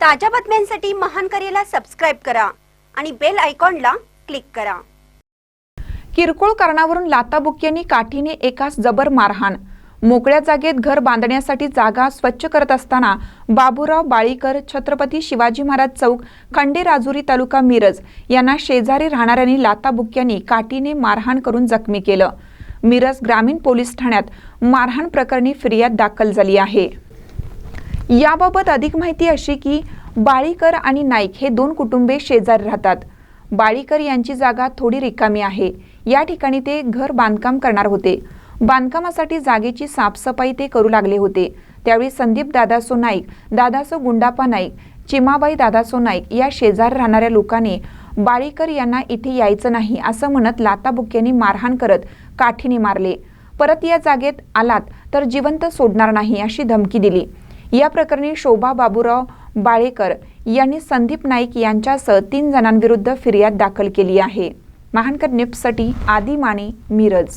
ताज्या बातम्यांसाठी महान करेला सबस्क्राईब करा आणि बेल आयकॉनला क्लिक करा. किरकोळ कारणावरून लाताबुक्यांनी काठीने एकास जबर मारहाण. मोकळ्या जागेत घर बांधण्यासाठी जागा स्वच्छ करत असताना बाबूराव बाळीकर छत्रपती शिवाजी महाराज चौक खंडे राजुरी तालुका मिरज यांना शेजारी राहणाऱ्यांनी लाताबुक्यांनी काठीने मारहाण करून जखमी केलं. मिरज ग्रामीण पोलीस ठाण्यात मारहाण प्रकरणी फिर्याद दाखल झाली आहे. याबाबत अधिक माहिती अशी की बाळीकर आणि नाईक हे दोन कुटुंबे शेजारी राहतात. बाळीकर यांची जागा थोडी रिकामी आहे. या ठिकाणी ते घर बांधकाम करणार होते. बांधकामासाठी जागेची साफसफाई ते करू लागले होते. त्यावेळी संदीप दादासो नाईक दादासो गुंडापा नाईक चिमाबाई दादासो नाईक या शेजार राहणाऱ्या लोकांनी बाळीकर यांना इथे यायचं नाही असं म्हणत लाताबुक्यांनी मारहाण करत काठीने मारले. परत या जागेत आलात तर जिवंत सोडणार नाही अशी धमकी दिली. या प्रकरणी शोभा बाबूराव बाळेकर यांनी संदीप नाईक यांच्यासह तीन जणांविरुद्ध फिर्याद दाखल केली आहे. महानकर निप्ससाठी आदी माने मिरज.